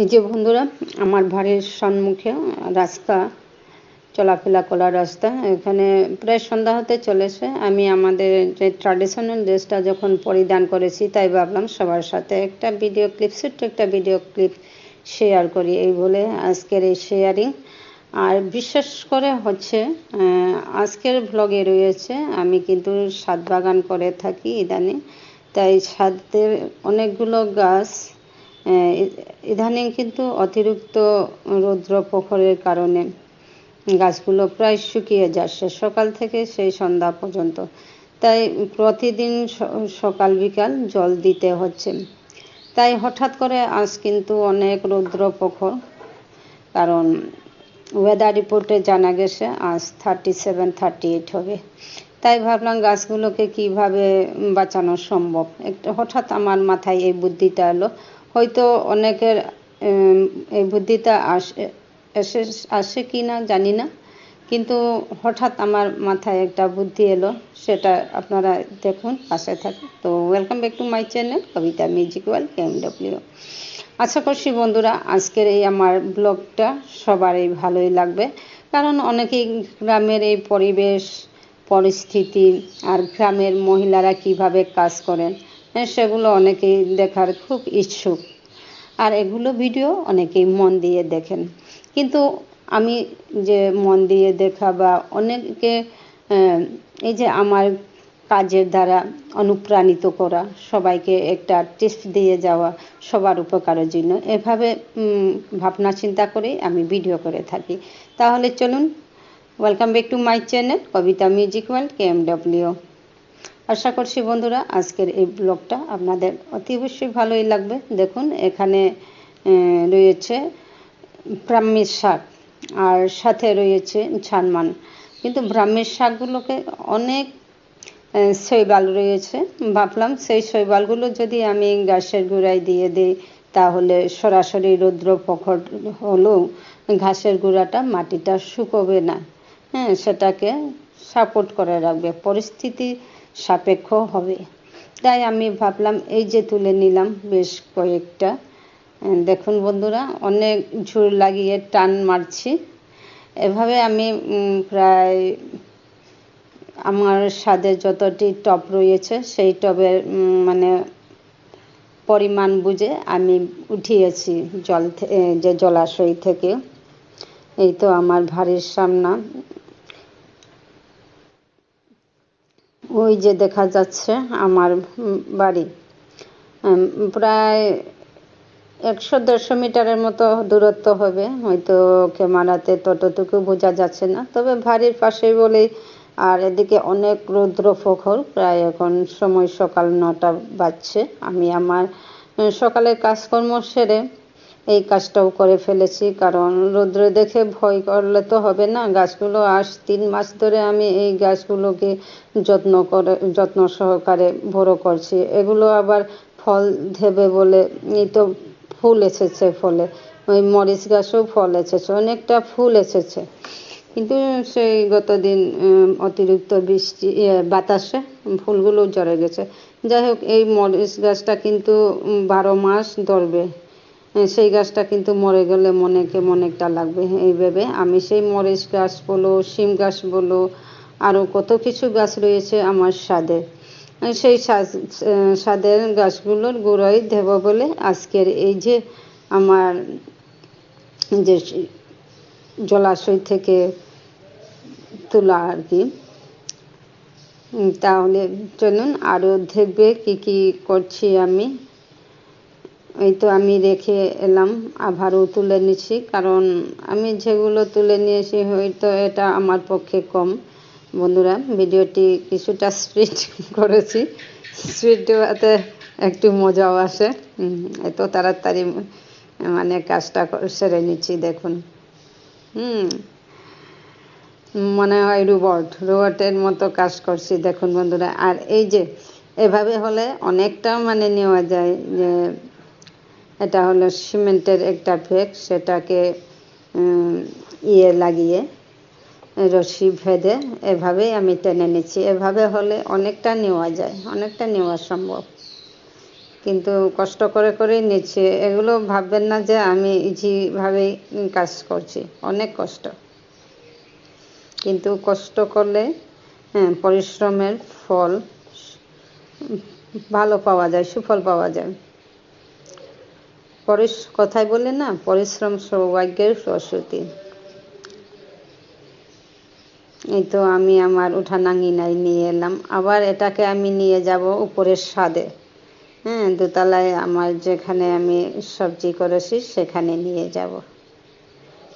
এই যে বন্ধুরা, আমার বাড়ির সম্মুখে রাস্তা, চলাফেরা করার রাস্তা। এখানে প্রায় সন্ধ্যা হতে চলেছে। আমি আমাদের যে ট্র্যাডিশনাল ড্রেসটা যখন পরিধান করেছি, তাই ভাবলাম সবার সাথে একটা ভিডিও ক্লিপ ছোট্ট একটা ভিডিও ক্লিপ শেয়ার করি এই বলে আজকের এই শেয়ারিং আর বিশেষ করে হচ্ছে আজকের ভ্লগে রয়েছে, আমি কিন্তু সাত বাগান করে থাকি ইদানিং। তাই ছাদের অনেকগুলো গাছ ইদানিং কিন্তু অতিরিক্ত রৌদ্র প্রখরের কারণে গাছগুলো প্রায় শুকিয়ে যাচ্ছে সকাল থেকে সেই সন্ধ্যা পর্যন্ত। তাই প্রতিদিন সকাল বিকাল জল দিতে হচ্ছে। তাই হঠাৎ করে আজ কিন্তু অনেক রৌদ্র প্রখর, কারণ ওয়েদার রিপোর্টে জানা গেছে আজ থার্টি সেভেন থার্টি এইট হবে। তাই ভাবলাম গাছগুলোকে কীভাবে বাঁচানো সম্ভব? একটু হঠাৎ আমার মাথায় এই বুদ্ধিটা এলো হয়তো অনেকের এই বুদ্ধিটা আসে, এসে, আসে কি না জানি না। কিন্তু হঠাৎ আমার মাথায় একটা বুদ্ধি এলো, সেটা আপনারা দেখুন, পাশে থাকে তো welcome back to my channel Kabita music wall KMW আশা করছি বন্ধুরা, আজকের এই আমার ব্লগটা সবারই ভালোই লাগবে। কারণ অনেকেই গ্রামের এই পরিবেশ, পরিস্থিতি, আর গ্রামের মহিলারা কীভাবে কাজ করেন সেগুলো অনেকেই দেখার খুব ইচ্ছুক। আর এগুলো ভিডিও অনেকেই মন দিয়ে দেখেন। কিন্তু আমি যে মন দিয়ে দেখা বা অনেকে এই যে আমার কাজের দ্বারা অনুপ্রাণিত করা, সবাইকে একটা টিপস দিয়ে যাওয়া সবার উপকারের জন্য, এভাবে ভাবনা চিন্তা করে আমি ভিডিও করে থাকি। তাহলে চলুন welcome back to my channel Kabita music world K M W আশা করছি বন্ধুরা আজকের এই ব্লগটা আপনাদের অতি অবশ্যই ভালোই লাগবে। দেখুন, এখানে রয়েছে ব্রাহ্মীর শাক আর সাথে রয়েছে ছানমান কিন্তু ব্রাহ্মীর শাকগুলোকে অনেক শৈবাল রয়েছে। ভাবলাম সেই শৈবালগুলো যদি আমি গাছের গুঁড়ায় দিয়ে দিই, তাহলে সরাসরি রৌদ্র প্রখর হলেও ঘাসের গুঁড়াটা মাটিটা শুকোবে না। হ্যাঁ সেটাকে সাপোর্ট করে রাখবে। পরিস্থিতি সাপেক্ষ হবে। তাই আমি ভাবলাম, এই যে তুলে নিলাম বেশ কয়েকটা। দেখুন বন্ধুরা, অনেক ঝুড় লাগিয়ে টান মারছি। এভাবে আমি প্রায় আমার স্বাদে যতটি টপ রয়েছে, সেই টবের মানে পরিমাণ বুঝে আমি উঠিয়েছি জল যে জলাশয় থেকে। এই তো আমার ভারির সামনা। ওই যে দেখা যাচ্ছে আমার বাড়ি। প্রায় একশো দেড়শো মিটারের মতো দূরত্ব হবে, হয়তো ক্যামেরাতে ততটুকু বোঝা যাচ্ছে না। তবে বাড়ির পাশেই বলেই আর এদিকে অনেক রৌদ্র প্রখর প্রায় এখন সময় সকাল নটা বাজছে। আমি আমার সকালের কাজকর্ম সেরে এই কাজটাও করে ফেলেছি, কারণ রৌদ্র দেখে ভয় করলে তো হবে না। গাছগুলো আজ তিন মাস ধরে আমি এই গাছগুলোকে যত্ন করে, যত্ন সহকারে বড় করছি। এগুলো আবার ফল দেবে বলে, এই তো ফুল এসেছে ফলে। ওই মরিচ গাছেও ফল এসেছে, অনেকটা ফুল এসেছে। কিন্তু সেই গত দিন অতিরিক্ত বৃষ্টি বাতাসে ফুলগুলো ঝরে গেছে। যাই হোক, এই মরিচ গাছটা কিন্তু বারো মাস ধরবে। সেই গাছটা কিন্তু মরে গেলে মনে কেমন একটা লাগবে এই ভেবে। আমি সেই মরিচ গাছ বলো, শিম গাছ বলো আরও কত কিছু গাছ রয়েছে আমার স্বাদে। সেই স্বাদের গাছগুলোর গোড়ায় দেব বলে আজকের এই যে আমার যে জলাশয় থেকে তোলা আর কি তাহলে চলুন আরও দেখবে কি কি করছি আমি। এই তো আমি রেখে এলাম আবারও তুলে নিচ্ছি কারণ আমি যেগুলো তুলে নিয়েছি হয়তো এটা আমার পক্ষে কম। বন্ধুরা, ভিডিওটি কিছুটা স্পিড করেছি। স্পিড একটু মজাও আসে। এত তাড়াতাড়ি মানে কাজটা সেরে নিচ্ছি, দেখুন। হুম, মনে হয় রোবট, রোবটের মতো কাজ করছি, দেখুন বন্ধুরা। আর এই যে, এভাবে হলে অনেকটা মানে নেওয়া যায় যে এটা হলো সিমেন্টের একটা ফেক, সেটাকে ইয়ে লাগিয়ে রশি ভেদে এভাবেই আমি টেনে নিচ্ছি। এভাবে হলে অনেকটা নেওয়া যায়, অনেকটা নেওয়া সম্ভব। কিন্তু কষ্ট করে করেই নিচ্ছি। এগুলো ভাববেন না যে আমি ইজিভাবেই কাজ করছি, অনেক কষ্ট। কিন্তু কষ্ট করলে হ্যাঁ পরিশ্রমের ফল ভালো পাওয়া যায়, সুফল পাওয়া যায়। পরিশ কথায় বলে না? পরিশ্রম সৌভাগ্যের প্রসূতি এই তো আমি আমার উঠানাঙ্গিনায় নিয়ে এলাম। আবার এটাকে আমি নিয়ে যাব উপরের স্বাদে হ্যাঁ দোতলায় আমার যেখানে আমি সবজি করেছি, সেখানে নিয়ে যাব।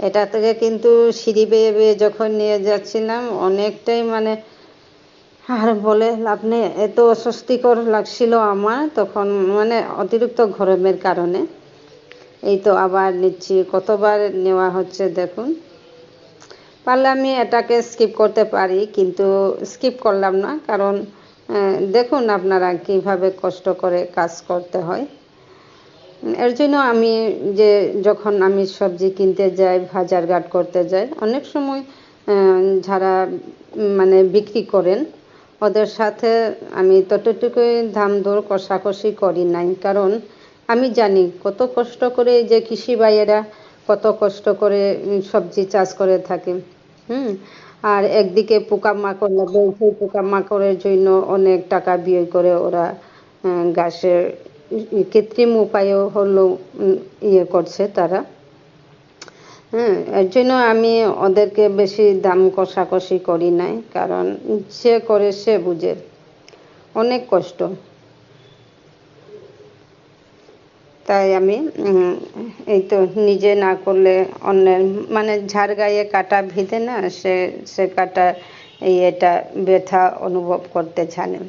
এটা থেকে কিন্তু সিঁড়ি বেয়ে বেয়ে যখন নিয়ে যাচ্ছিলাম, অনেকটাই মানে আর বলে লাভ নেই। এত অস্বস্তিকর লাগছিল আমার তখন মানে অতিরিক্ত গরমের কারণে। এই তো আবার নিচ্ছি, কতবার নেওয়া হচ্ছে দেখুন। পারলে আমি এটাকে স্কিপ করতে পারি, কিন্তু স্কিপ করলাম না, কারণ দেখুন আপনারা কীভাবে কষ্ট করে কাজ করতে হয়। এর জন্য আমি যে যখন আমি সবজি কিনতে যাই বাজার ঘাট করতে যাই, অনেক সময় যারা মানে বিক্রি করেন, ওদের সাথে আমি ততটুকুই দাম দর কষাকষি করি নাই, কারণ আমি জানি কত কষ্ট করে যে কৃষি ভাইয়েরা কত কষ্ট করে সবজি চাষ করে থাকে, হুম? আর একদিকে পোকামাকড় লাগে, সেই পোকামাকড়ের জন্য অনেক টাকা ব্যয় করে ওরা গাছের কৃত্রিম উপায়েও হলো ইয়ে করছে তারা হ্যাঁ এর জন্য আমি ওদেরকে বেশি দাম কষাকষি করি নাই, কারণ সে করে সে বুঝে। অনেক কষ্ট। তাই আমি এই তো নিজে না করলে অন্যের মানে ঝাড় গায়ে কাটা ভিদে না, সে সে কাটা এই এটা ব্যথা অনুভব করতে জানে।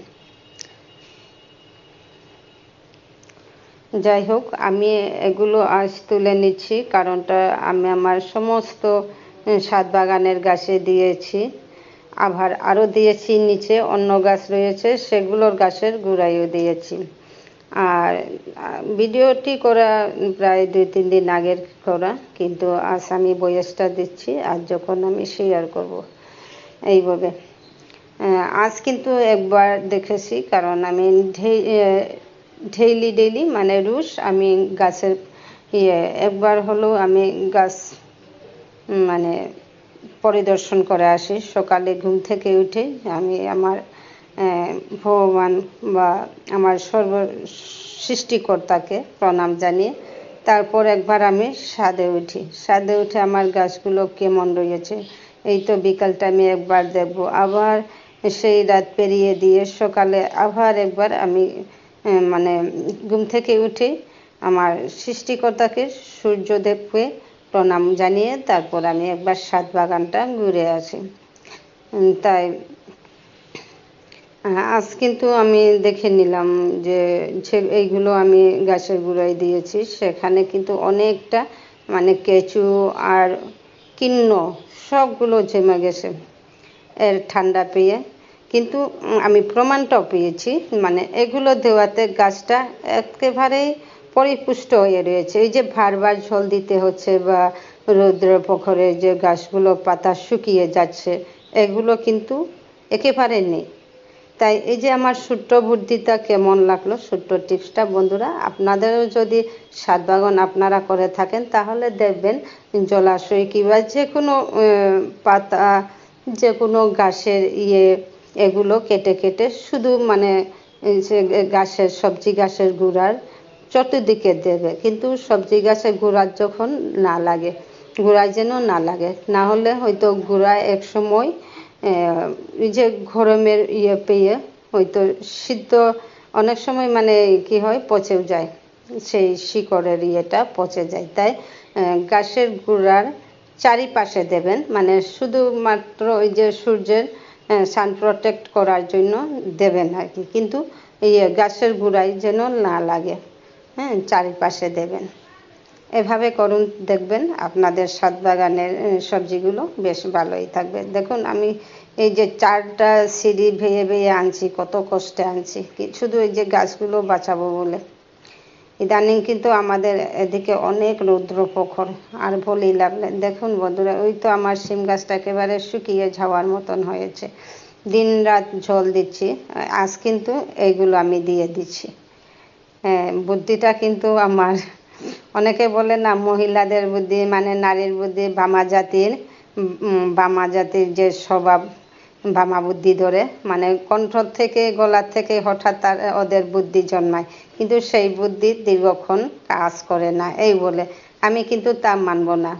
যাই হোক, আমি এগুলো আজ তুলে নিচ্ছি, কারণটা আমি আমার সমস্ত সাত বাগানের গাছে দিয়েছি। আবার আরও দিয়েছি, নিচে অন্য গাছ রয়েছে, সেগুলোর গাছের গুঁড়াইও দিয়েছি। আর ভিডিওটি করা প্রায় দুই, তিন দিন আগের করা, কিন্তু আজ আমি বয়সটা দিচ্ছি, আর যখন আমি শেয়ার করব, এইভাবে। আজ কিন্তু একবার দেখেছি, কারণ আমি ডেইলি ডেইলি মানে রুশ আমি গাছের ইয়ে একবার হলেও আমি গাছ মানে পরিদর্শন করে আসি। সকালে ঘুম থেকে উঠে আমি আমার ভগবান বা আমার সর্ব সৃষ্টিকর্তাকে প্রণাম জানিয়ে তারপর একবার আমি সাদে উঠি। সাদে উঠে আমার গাছগুলো কেমন রয়েছে? এই তো বিকাল টাইমে একবার দেখব। আবার সেই রাত পেরিয়ে দিয়ে সকালে আবার একবার আমি মানে ঘুম থেকে উঠে আমার সৃষ্টিকর্তাকে সূর্যদেবকে প্রণাম জানিয়ে তারপর আমি একবার সাত বাগানটা ঘুরে আসি। তাই আজ কিন্তু আমি দেখে নিলাম যে এইগুলো আমি গাছের গুঁড়ায় দিয়েছি। সেখানে কিন্তু অনেকটা মানে কেঁচু আর কিন্ন সবগুলো জমে গেছে এর ঠান্ডা পেয়ে। কিন্তু আমি প্রমাণটাও পেয়েছি মানে এগুলো দেওয়াতে গাছটা একেবারেই পরিপুষ্ট হয়ে রয়েছে। এই যে বারবার জল দিতে হচ্ছে বা রৌদ্র পোখরে যে গাছগুলো পাতা শুকিয়ে যাচ্ছে, এগুলো কিন্তু একেবারে নেই। তাই এই যে আমার সূত্র বুদ্ধিটা কেমন লাগল সূত্র টিপসটা, বন্ধুরা, আপনাদেরও যদি সাত বাগান আপনারা করে থাকেন, তাহলে দেখবেন জলাশয় কিংবা যে কোনো পাতা যে কোনো গাছের ইয়ে এগুলো কেটে কেটে শুধু মানে গাছের, সবজি গাছের গুঁড়ার চতুর্দিকে দেবে। কিন্তু সবজি গাছের গুঁড়ার যখন না লাগে, গুঁড়ায় যেন না লাগে, না হলে হয়তো গুঁড়া এক সময় যে গরমের ইয়ে পেয়ে হয়তো সিদ্ধ অনেক সময় মানে কি হয় পচেও যায়। সেই শিকড়ের ইয়েটা পচে যায়। তাই গাছের গুঁড়ার চারিপাশে দেবেন। মানে শুধুমাত্র ওই যে সূর্যের সান প্রোটেক্ট করার জন্য দেবেন আর কি। কিন্তু এই গাছের গুঁড়ায় যেন না লাগে। হ্যাঁ চারিপাশে দেবেন। এভাবে করুন, দেখবেন আপনাদের সাত বাগানের সবজিগুলো বেশ ভালোই থাকবে। দেখুন, আমি এই যে চারটা সিঁড়ি ভেয়ে ভেয়ে আনছি, কত কষ্টে আনছি। শুধু এই যে গাছগুলো বাঁচাবো বলে। ইদানিং কিন্তু আমাদের এদিকে অনেক রৌদ্র প্রখর, আর বলেই লাভ দেখুন বন্ধুরা, ওই তো আমার সিম গাছটা একেবারে শুকিয়ে যাওয়ার মতন হয়েছে। দিন রাত জল দিচ্ছি, আজ কিন্তু এইগুলো আমি দিয়ে দিচ্ছি। বুদ্ধিটা কিন্তু আমার অনেকে বলে না, মহিলাদের বুদ্ধি মানে নারীর বুদ্ধি, বামা জাতির বামা জাতির যে স্বভাব, বামা বুদ্ধি ধরে মানে কণ্ঠ থেকে, গলা থেকে হঠাৎ তার, ওদের বুদ্ধি জন্মায়। কিন্তু সেই বুদ্ধি দীর্ঘক্ষণ কাজ করে না, এই বলে। আমি কিন্তু তা মানব না।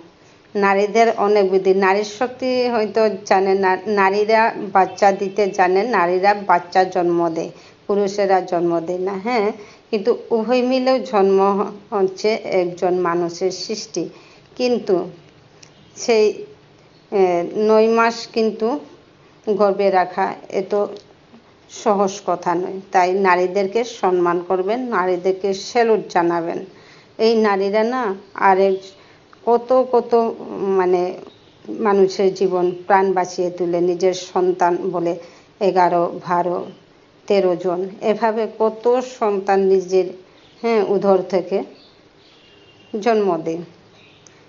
নারীদের অনেক বুদ্ধি। নারীর শক্তি হয়তো জানে না, নারীরা বাচ্চা দিতে জানে, নারীরা বাচ্চা জন্ম দেয়। পুরুষেরা জন্ম দেয় না হ্যাঁ? কিন্তু উভয় মিলেও জন্ম হচ্ছে একজন মানুষের সৃষ্টি। কিন্তু সেই নয় মাস কিন্তু গর্ভে রাখা এত সহজ কথা নয়। তাই নারীদেরকে সম্মান করবেন, নারীদেরকে স্যালুট জানাবেন। এই নারীরা না আরেক কত কত মানে মানুষের জীবন প্রাণ বাঁচিয়ে তুলে, নিজের সন্তান বলে এগারো, বারো তেরো জন। এভাবে কত সন্তান নিজের হ্যাঁ উধর থেকে জন্ম দেয়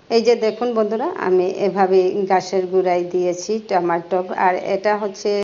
এই যে দেখুন বন্ধুরা, আমি এভাবে গাছের গুঁড়াই দিয়েছি টমাটো, আর এটা হচ্ছে